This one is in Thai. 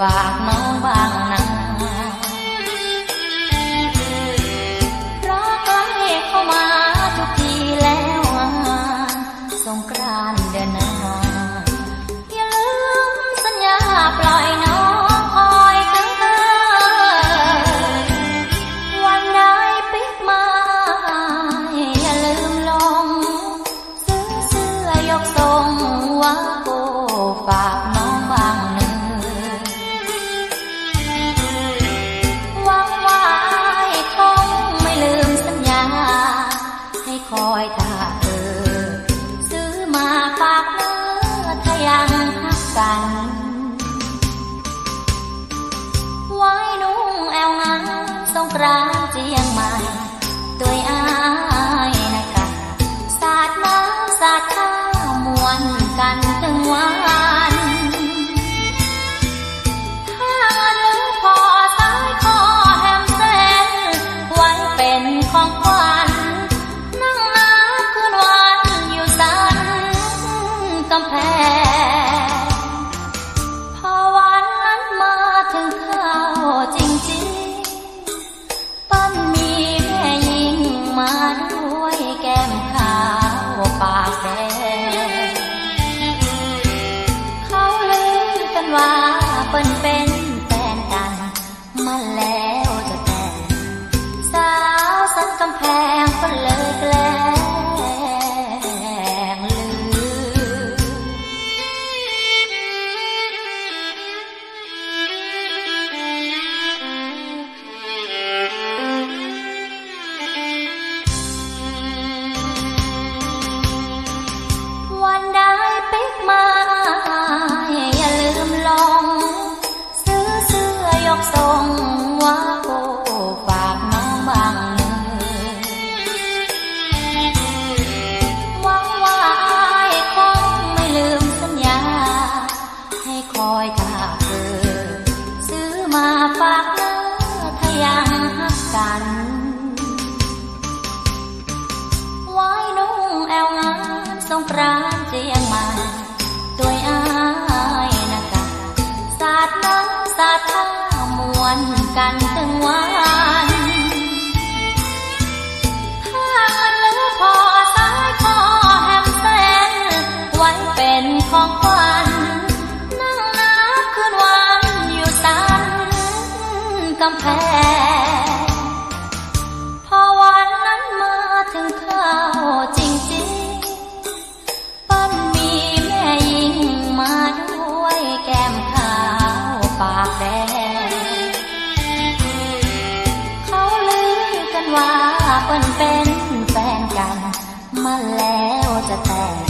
faca. กกัน ไว้นุ่งแอวงามสงกรานเจียงใหม่ตัวอายนะคะสาดน้ำสาดข้าวมวนกันถึงวันถ้าเงินพอสายคอแฮมเส้นไว้เป็นของขวัญนั่งนับคืนวันอยู่สันกำแพง รันไว้นุ่งแอวงามสงกรานเจียงใหมาตัวอายนะคะสาดน้ำสาดท่ามวนกันถึงวันถ้าเงินเหลือพอสายคอแฮมเส้นไว้เป็นของขวัญนั่งนับคืนวันอยู่สันกำแพง เปิ้นเป็นแฟนกัน มาแล้วจะแต่ง